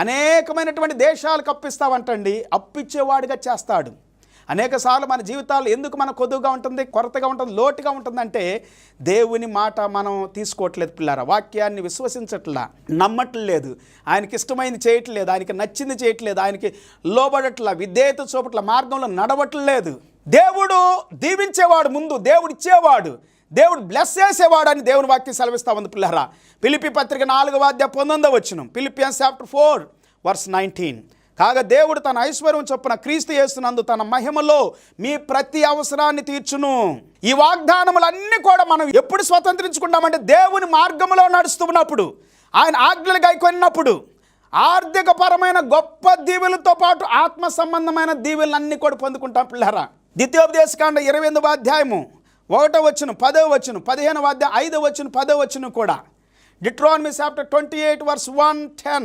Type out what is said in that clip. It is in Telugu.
అనేకమైనటువంటి దేశాలకు అప్పిస్తావంటండి అప్పిచ్చేవాడిగా చేస్తాడు. అనేకసార్లు మన జీవితాలు ఎందుకు మన కొద్దుగా ఉంటుంది కొరతగా ఉంటుంది లోటుగా ఉంటుందంటే దేవుని మాట మనం తీసుకోవట్లేదు పిల్లారా వాక్యాన్ని విశ్వసించట్లా నమ్మట్లేదు ఆయనకి ఇష్టమైంది చేయట్లేదు ఆయనకి నచ్చింది చేయట్లేదు ఆయనకి లోబడట్లా విధేయత చూపట్ల మార్గంలో నడవట్లేదు. దేవుడు దీవించేవాడు ముందు దేవుడు ఇచ్చేవాడు. దేవుడు బ్లెస్ చేసేవాడని దేవుని వాక్యం సెలవిస్తా ఉంది పిల్లరా. పిలిపి పత్రిక నాలుగవ అధ్యాయ పంతొమ్మిదో వచ్చిన Philippians chapter four verse nineteen కాగా దేవుడు తన ఐశ్వర్యం చొప్పున క్రీస్తు చేస్తున్నందు తన మహిమలో మీ ప్రతి అవసరాన్ని తీర్చును. ఈ వాగ్దానములన్నీ కూడా మనం ఎప్పుడు స్వతంత్రించుకుంటామంటే దేవుని మార్గంలో నడుస్తున్నప్పుడు ఆయన ఆజ్ఞలు గైకొన్నప్పుడు ఆర్థికపరమైన గొప్ప దీవెలతో పాటు ఆత్మ సంబంధమైన దీవెలన్నీ కూడా పొందుకుంటాం పిల్లరా. ద్వితీయోపదేశకాండ ఇరవై ఎనిమిదవ అధ్యాయము. ఒకటో వచ్చును పదో వచ్చును పదిహేను అధ్యాయం ఐదో వచ్చును పదో వచ్చును కూడా. Deuteronomy chapter twenty eight verse one ten